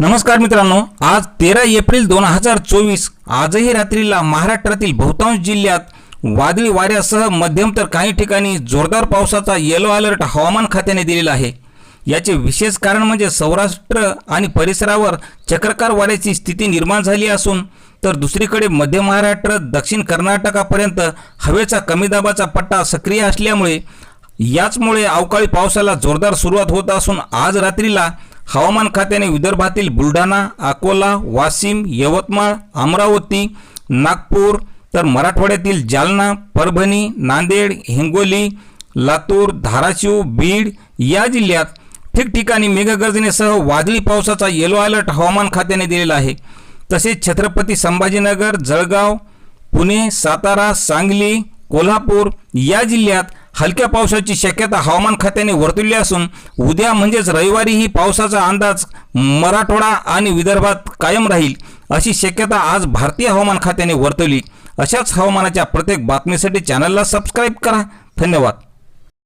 नमस्कार मित्रांनो आज तेरा एप्रिल दोन हजार चोवीस आजही रात्रीला महाराष्ट्रातील बहुतांश जिल्ह्यात वादळी वाऱ्यासह मध्यम तर काही ठिकाणी जोरदार पावसाचा येलो अलर्ट हवामान खात्याने दिलेला आहे. याचे विशेष कारण म्हणजे सौराष्ट्र आणि परिसरावर चक्रकार वाऱ्याची स्थिती निर्माण झाली असून तर दुसरीकडे मध्य महाराष्ट्र दक्षिण कर्नाटकापर्यंत हवेचा कमी दाबाचा पट्टा सक्रिय असल्यामुळे याचमुळे अवकाळी पावसाला जोरदार सुरुवात होत असून आज रात्रीला हवामान खात्याने विदर्भातील बुलढाणा अकोला वाशिम यवतमाळ अमरावती नागपूर तर मराठवाड्यातील जालना परभणी नांदेड हिंगोली लातूर धाराशिव बीड या जिल्ह्यात ठिकठिकाणी मेघगर्जनेसह वादळी पावसाचा येलो अलर्ट हवामान खात्याने दिलेला आहे. तसेच छत्रपती संभाजीनगर जळगाव पुणे सातारा सांगली कोल्हापूर या जिल्ह्यात हलक्या पावसाची शक्यता हवामान खात्याने वर्तवली असून उद्या म्हणजेच रविवारीही पावसाचा अंदाज मराठवाडा आणि विदर्भात कायम राहील अशी शक्यता आज भारतीय हवामान खात्याने वर्तवली. अशाच हवामानाच्या प्रत्येक बातमीसाठी चॅनलला सबस्क्राईब करा. धन्यवाद.